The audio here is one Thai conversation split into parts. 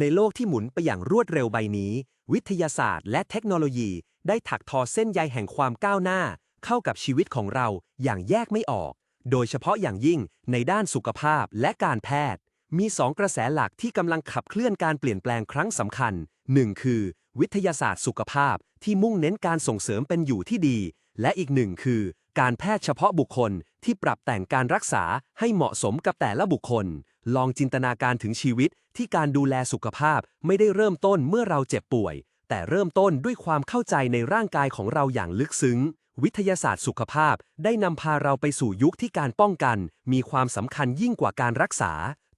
ในโลกที่หมุนไปอย่างรวดเร็วใบนี้ วิทยาศาสตร์และเทคโนโลยีได้ถักทอเส้นใยแห่งความก้าวหน้า เข้ากับชีวิตของเราอย่างแยกไม่ออก โดยเฉพาะอย่างยิ่งในด้านสุขภาพและการแพทย์ มีสองกระแสหลักที่กำลังขับเคลื่อนการเปลี่ยนแปลงครั้งสำคัญ 1. คือ วิทยาศาสตร์สุขภาพที่มุ่งเน้นการส่งเสริมเป็นอยู่ที่ดี และอีกหนึ่งคือ การแพทย์เฉพาะบุคคลที่ปรับแต่งการรักษาให้เหมาะสมกับแต่ละบุคคล ลองจินตนาการถึงชีวิตที่การดูแลสุขภาพไม่ได้เริ่มต้นเมื่อเราเจ็บป่วย แต่เริ่มต้นด้วยความเข้าใจในร่างกายของเราอย่างลึกซึ้ง วิทยาศาสตร์สุขภาพได้นำพาเราไปสู่ยุคที่การป้องกัน มีความสำคัญยิ่งกว่าการรักษา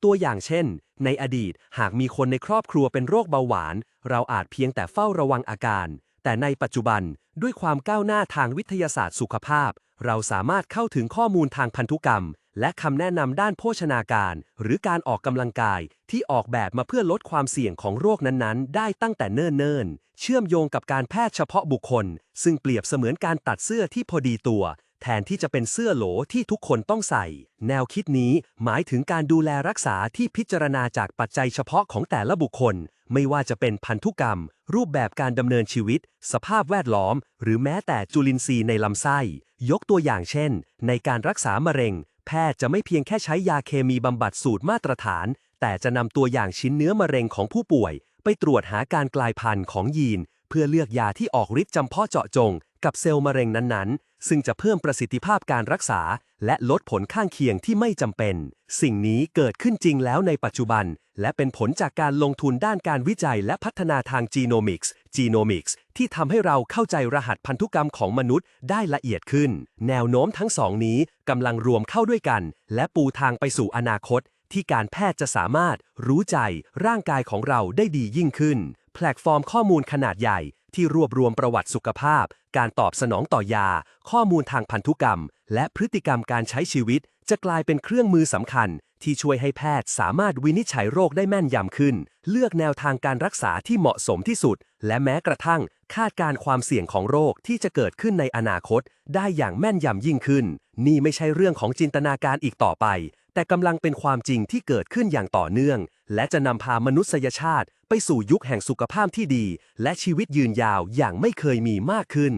ตัวอย่างเช่น ในอดีต หากมีคนในครอบครัวเป็นโรคเบาหวาน เราอาจเพียงแต่เฝ้าระวังอาการ แต่ในปัจจุบันด้วยความก้าวหน้าทางวิทยาศาสตร์สุขภาพ เราสามารถเข้าถึงข้อมูลทางพันธุกรรม และคำแนะนำด้านโภชนาการ หรือการออกกำลังกายที่ออกแบบมาเพื่อลดความเสี่ยงของโรคนั้นๆ ได้ตั้งแต่เนิ่นๆ เชื่อมโยงกับการแพทย์เฉพาะบุคคล ซึ่งเปรียบเสมือนการตัดเสื้อที่พอดีตัว แทนที่จะเป็นเสื้อโหลที่ทุกคนต้องใส่ แนวคิดนี้หมายถึงการดูแลรักษาที่พิจารณาจากปัจจัยเฉพาะของแต่ละบุคคล ไม่ว่าจะเป็นพันธุกรรม รูปแบบการดำเนินชีวิต สภาพแวดล้อม หรือแม้แต่จุลินทรีย์ในลำไส้ ยกตัวอย่างเช่น ในการรักษามะเร็ง แพทย์จะไม่เพียงแค่ใช้ยาเคมีบำบัดสูตรมาตรฐาน แต่จะนำตัวอย่างชิ้นเนื้อมะเร็งของผู้ป่วย ไปตรวจหาการกลายพันธุ์ของยีน เพื่อเลือกยาที่ออกฤทธิ์จำเพาะเจาะจง กับเซลล์มะเร็งนั้นๆ ซึ่งจะเพิ่มประสิทธิภาพการรักษา และลดผลข้างเคียงที่ไม่จำเป็น สิ่งนี้เกิดขึ้นจริงแล้วในปัจจุบัน และเป็นผลจากการลงทุนด้านการวิจัยและพัฒนาทางจีโนมิกส์ Genomics ที่ทำให้เราเข้าใจรหัสพันธุกรรมของมนุษย์ได้ละเอียดขึ้น แนวโน้มทั้งสองนี้กำลังรวมเข้าด้วยกัน และปูทางไปสู่อนาคต ที่การแพทย์จะสามารถรู้ใจร่างกายของเราได้ดียิ่งขึ้น แพลตฟอร์มข้อมูลขนาดใหญ่ ที่รวบรวมประวัติสุขภาพ การตอบสนองต่อยา ข้อมูลทางพันธุกรรม และพฤติกรรมการใช้ชีวิต จะกลายเป็นเครื่องมือสำคัญ ที่ช่วยให้แพทย์สามารถวินิจฉัยโรคได้แม่นยำขึ้น เลือกแนวทางการรักษาที่เหมาะสมที่สุด และแม้กระทั่ง คาดการความเสี่ยงของโรคที่จะเกิดขึ้นในอนาคต ได้อย่างแม่นยำยิ่งขึ้น นี่ไม่ใช่เรื่องของจินตนาการอีกต่อไป แต่กำลังเป็นความจริงที่เกิดขึ้นอย่างต่อเนื่อง และจะนำพามนุษยชาติ ไปสู่ยุคแห่งสุขภาพที่ดี และชีวิตยืนยาวอย่างไม่เคยมีมากขึ้น